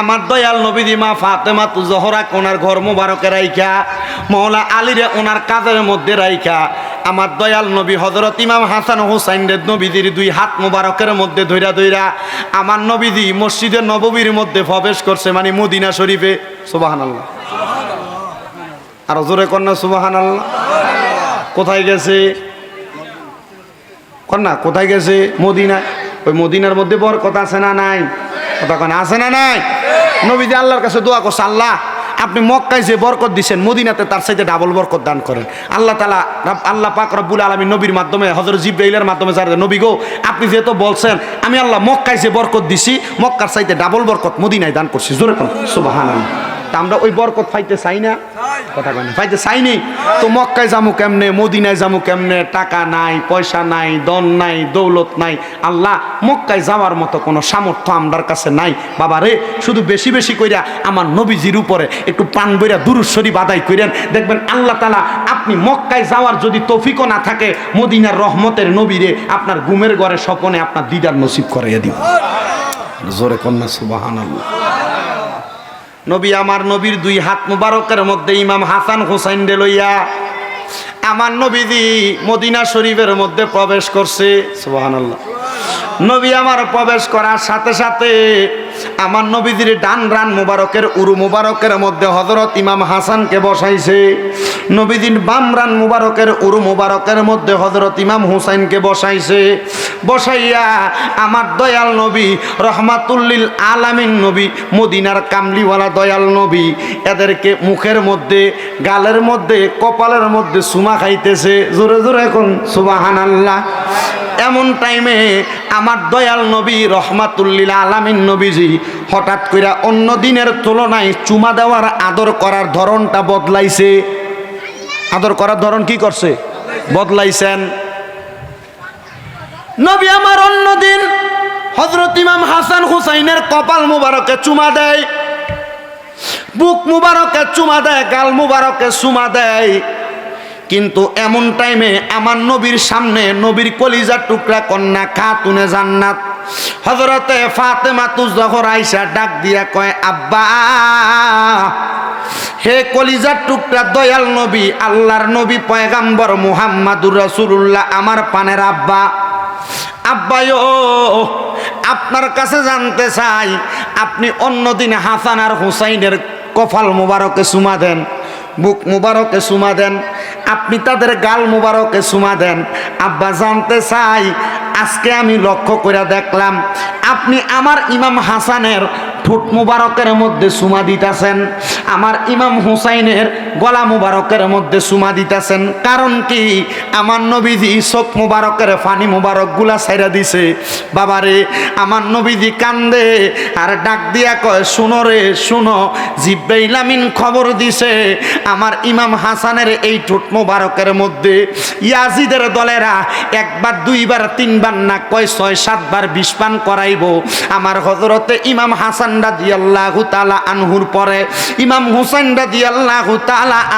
আমার দয়াল নবীদি মা ফাতেমা তু জহরা ওনার ঘর মোবারকে রাইখা মৌলা আলীরে ওনার কাজের মধ্যে রাইখা। আমার দয়াল নবী হজরত ইমাম হাসান হোসাইন রে নবীদির দুই হাত মোবারকের মধ্যে ধৈরা ধৈরা আমার নবীদি মসজিদের নববীর মধ্যে প্রবেশ করছে মানে মদিনা শরীফে। সুবাহান আল্লাহ আরও জোরে কন্যা সুবাহান আল্লাহ কোথায় গেছে? কন্যা কোথায় গেছে? মদিনা ওই মদিনার মধ্যে বরকত আছে না নাই? কথা আছে না নাই? আল্লাহর কাছে দোয়া করছে, আল্লাহ, আপনি মক্কায় যে বরকত দিচ্ছেন মদিনাতে তার সাথে ডাবল বরকত দান করেন। আল্লাহ তালা আল্লাহ পাক রব্বুল আলমী নবীর মাধ্যমে হজরত জিব্রাইলের মাধ্যমে যারা নবী গো আপনি যেহেতু বলছেন, আমি আল্লাহ মক্কায় যে বরকত দিছি, মক্কার সাইতে ডাবল বরকত মদিনায় দান করছি। জোরে কোন তা আমরা ওই বরকত পাইতে চাই না। কথা কয় না। পাইতে চাইনি তো মক্কায় যামু কেমনে? মদিনায় যামু কেমনে? টাকা নাই, পয়সা নাই দন নাই, দৌলত নাই। আল্লাহ মক্কায় যাওয়ার মতো কোনো সামর্থ্য আমরার কাছে নাই। বাবা রে, শুধু বেশি বেশি কইরা আমার নবীজির উপরে একটু পান বইরা দুরুশ্বরী বাদাই কইরেন। দেখবেন আল্লাহ তালা আপনি মক্কায় যাওয়ার যদি তফিকও না থাকে, মদিনার রহমতের নবীরে আপনার ঘুমের ঘরে স্বপনে আপনার দিদার নসিব করাইয়া দিব। জোরে কন্যা সুবাহান আল্লাহ নবী আমার নবীর দুই হাত মুবারকের মধ্যে ইমাম হাসান হুসাইন ডেলইয়া আমার নবীজি মদিনা শরীফের মধ্যে প্রবেশ করছে, সুবহানাল্লাহ। নবী আমার প্রবেশ করার সাথে সাথে আমার নবীজির ডান রান মুবারকের উরু মুবারকের মধ্যে হজরত ইমাম হাসানকে বসাইছে। নবীজির বাম রান মুবারকের উরু মুবারকের মধ্যে হজরত ইমাম হুসাইনকে বসাইছে। বসাইয়া আমার দয়াল নবী, রহমাতুল্লিল আলামিন নবী, মদিনার কামলিওয়ালা দয়াল নবী, এদেরকে মুখের মধ্যে, গালের মধ্যে, কপালের মধ্যে সুমা খাইতেছে। জোরে জোরে এখন সুবাহান আল্লাহ এমন টাইমে আমার দয়াল নবী রহমাতুল্লিল আলামিন নবীজি হঠাৎ করে অন্য দিনের তুলনায় চুমা দেওয়ার আদর করার ধরনটা বদলাইছে। আদর করার ধরন কি করছে? বদলাইছেন। নবী আমার অন্যদিন হজরত ইমাম হাসান হুসাইনের কপাল মুবারকে চুমা দেয়, বুক মুবারকে চুমা দেয়, গাল মুবারকে চুমা দেয়। কিন্তু এমন টাইমে আমার নবীর সামনে নবীর কলিজার টুকরা কন্যা খাতুনে জান্নাত। হজরতে ফাতেমা তুজহর আইসা ডাক দিয়া কয়, আব্বা, হে কলিজার টুকরা দয়াল নবী, আল্লাহর নবী পয়গাম্বর মুহাম্মাদুর রাসূলুল্লাহ, আমার পানের আব্বা। আব্বায়ো আপনার কাছে জানতে চাই, আপনি অন্যদিন হাসান আর হুসাইনের কফাল মুবারকে সুমা দেন, বুক মুবারকে সুমা দেন আপনি তাদের গাল মুবারকে সুমা দেন। আব্বা জানতে চাই, আজকে আমি লক্ষ্য করে দেখলাম, আপনি আমার ইমাম হাসানের ঠোঁট মুবারকের মধ্যে সুমা দিতেছেন। আমার ইমাম হুসাইনের গলা মুবারকের মধ্যে সুমা দিতেছেন। কারণ কি? আমার নবীজি চোখ মুবারকের ফানি মুবারকগুলা ছাইরা দিছে। বাবারে, আমার নবীজি কান্দে আর ডাক দিয়া কয়, শুনো রে, শুনো জিব্রাইলামিন খবর দিছে, আমার ইমাম হাসানের এই ঠোঁট মুবারকের মধ্যে। ইয়াজিদের দলেরা একবার, দুইবার, তিনবার না কয়, ছয়, সাতবার বিষ পান করাইব। আমার হজরতে ইমাম হাসান রাজি আল্লাহ আনহুর পরে, ইমাম হুসাইন রাজি আল্লাহ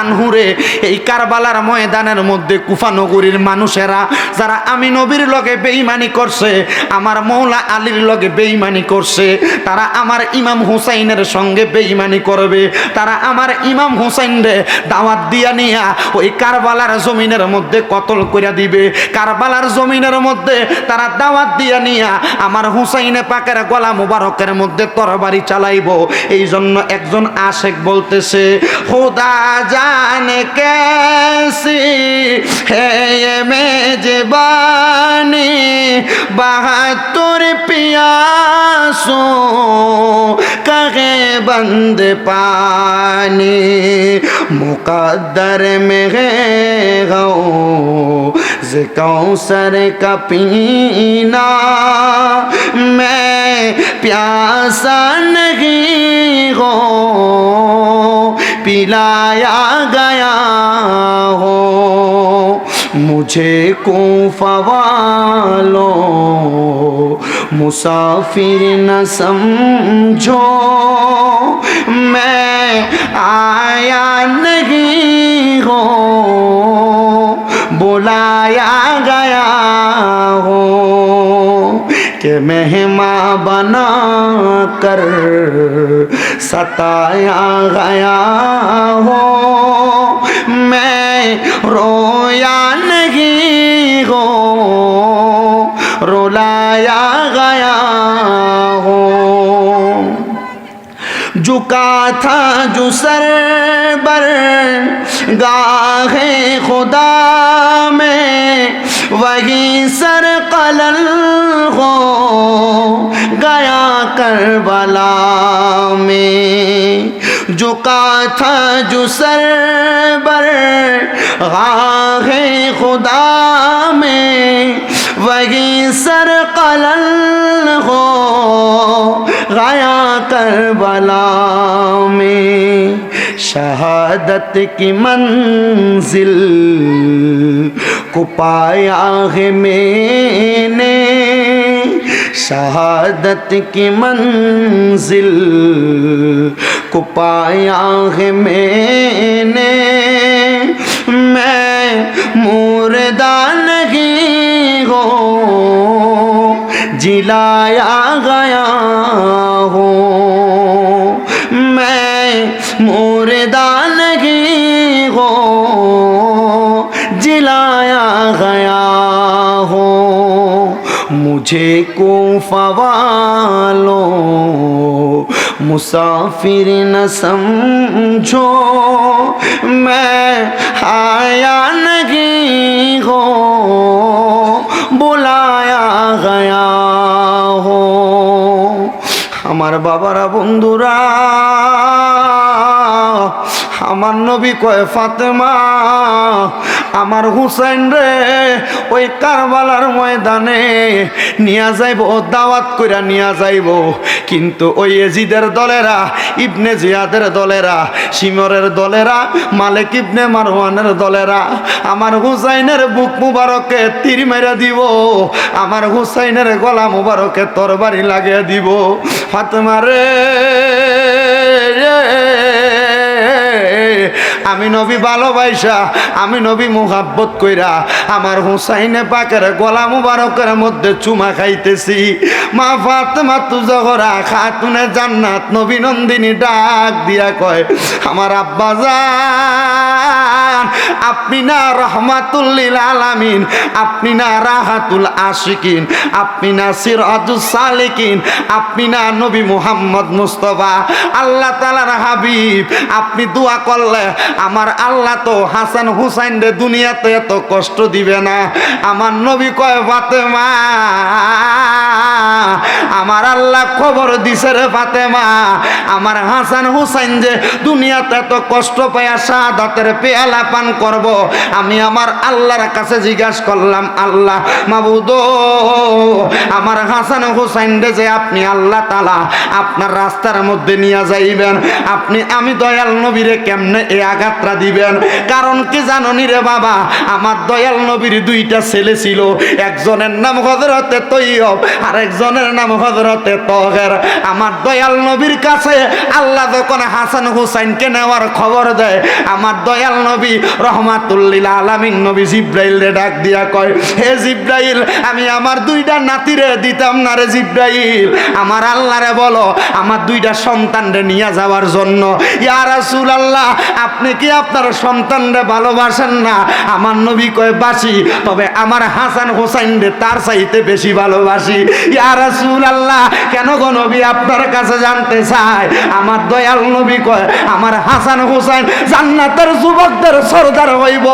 আনহুরে এই কারবালার ময়দানের মধ্যে কুফানগরীর মানুষেরা, যারা আমি নবীর লগে বেইমানি করছে, আমার মৌলা আলীর লগে বেইমানি করছে, তারা আমার ইমাম হুসাইনের সঙ্গে বেইমানি করবে, তারা আমার ইমাম হুসাইন রে দাওয়াত দিয়া নিয়া ওই কারবালার জমিনের মধ্যে কতল করিয়া দিবে। কারবালার জমিনের মধ্যে তারা দাওয়াত দিয়া নিয়া আমার হুসাইনে পাকের গলা মুবারকের মধ্যে তরবারি বাড়ি চালাইব। এই জন্য একজন আশেক বলতেছে হুদা জানে কেসি, হে মে যে বানি বাহাত্তর পিয়াসো কহে বন্দ পানি, মুকদ্দর মে হে से कौसर का पीना मैं प्यासा नहीं हो पिलाया गया हो मुझे कूफा वालो मुसाफिर न समझो मैं आया नहीं हो بلایا گیا ہو کہ مہماں بنا کر ستایا گیا ہو میں رویا نہیں ہو رولایا گیا ہوں۔ جھکا تھا جو سر بر۔ گاہ خدا میں وہی سر قلل ہو۔ گیا کربلا میں۔ جھکا تھا جو سر بر۔ گاہ خدا میں وہی سر آیا کربلا میں شہادت کی منزل کو پایا ہے میں نے۔ شہادت کی منزل کو پایا ہے میں نے۔ میں مردہ نہیں ہو جلا ہو مجھے کو فوالو مسافر نہ سمجھو۔ میں آیا نہیں ہو، بلایا گیا ہو۔ بابا را বন্ধুরা আমার নবী কয়, ফাতেমা, আমার হুসাইন রে, ওই কারবালার ময়দানে নিয়া যাইব, দাওয়াত কইরা নিয়া যাইব। কিন্তু ওই এজিদের দলেরা, ইবনে জিয়াদের দলেরা সিমরের দলেরা, মালিক ইবনে মারওয়ানের দলেরা, আমার হুসাইনের বুক মুবারকে তীর মেরে দিব, আমার হুসাইনের গলা মুবারকে তরবারি লাগিয়ে দিব। ফাতেমা রে আমি নবী ভালোবাসা, আমি নবী মুহাব্বত কইরা আমার হুসাইনে পাকের গলা মুবারকের মধ্যে চুমা খাইতেছি। মা ফাতেমা তু জহরা খাতুনে জান্নাত নবী নন্দিনী ডাক দিয়া কয়, আমার আব্বা জান, আপনি না রহমাতুল্লিল আলামিন, আপনি না রাহাতুল আশিকিন, আপনি না সিরাজুস সালিকিন, আপনি না নবী মুহাম্মদ মুস্তফা, আল্লাহ তালার হাবিব, আপনি দোয়া করলে আমার আল্লাহ তো হাসান হুসাইন রে দুনিয়াতে এত কষ্ট দিবে না। আমার নবী কয়, ফাতেমা আমার আল্লাহ খবর দিছে রে ফাতেমা। আমার হাসান হুসাইন যে দুনিয়াতে এত কষ্ট পায়া শাহাদাতের পেয়ালা পান করব, আমি আমার আল্লাহর কাছে জিজ্ঞাসা করলাম, আল্লাহ মাবুদ, আমার হাসান হুসাইন রে যে আপনি আল্লাহ তালা আপনার রাস্তার মধ্যে নিয়ে যাইবেন, আপনি আমি দয়াল নবীরে কেমনে এ আঘাতটা দিবেন? কারণ কি জাননি রে বাবা, আমার দয়াল নবীর দুইটা ছেলে ছিল, একজনের নাম হজরতে তৈয়ব আর একজনের নাম হজরতে তহের। আমার দয়াল নবীর কাছে আল্লাহ যখন হাসান হুসাইনকে নেওয়ার খবর দেয়, আমার দয়াল নবী রহমাতুল্লিল আলামিন নবী জিব্রাইল ডাক দিয়া কয়, হে জিব্রাইল, আমি আমার দুইটা নাতিরে দিতাম না রে জিব্রাইল। আমার আল্লাহরে বলো, আমার দুইটা সন্তানরে নিয়ে যাওয়ার জন্য। ইয়া আল্লাহ আপনি কি আপনার সন্তানরে ভালোবাসেন না? আমার নবী কয়, বাসি, তবে আমার হাসান হোসাইন রে তার চাইতে বেশি ভালোবাসি। ইয়া রাসূলুল্লাহ, কেন গো নবী আপনার কাছে জানতে চাই আমার দয়াল নবী কয়, আমার হাসান হোসাইন জান্নাতের যুবকদের সর্দার হইব।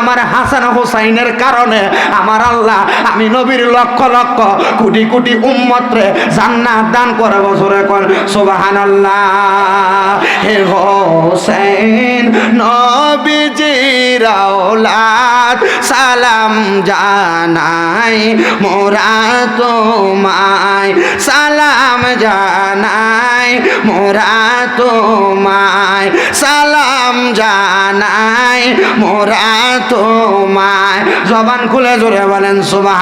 আমার হাসান হোসাইনের কারণে আমার আল্লাহ, আমি নবীর লক্ষ লক্ষ কোটি কোটি উম্মত রে জান্নাত দান করে বছরে কর সুবহানাল্লাহ। হে হোসেন নবীজির সালাম জানাই মোরা তোমায় মোরা তোমায় সালাম জানাই মোরা তোমায়। জবান খুলে জোরে বলেন সুবাহ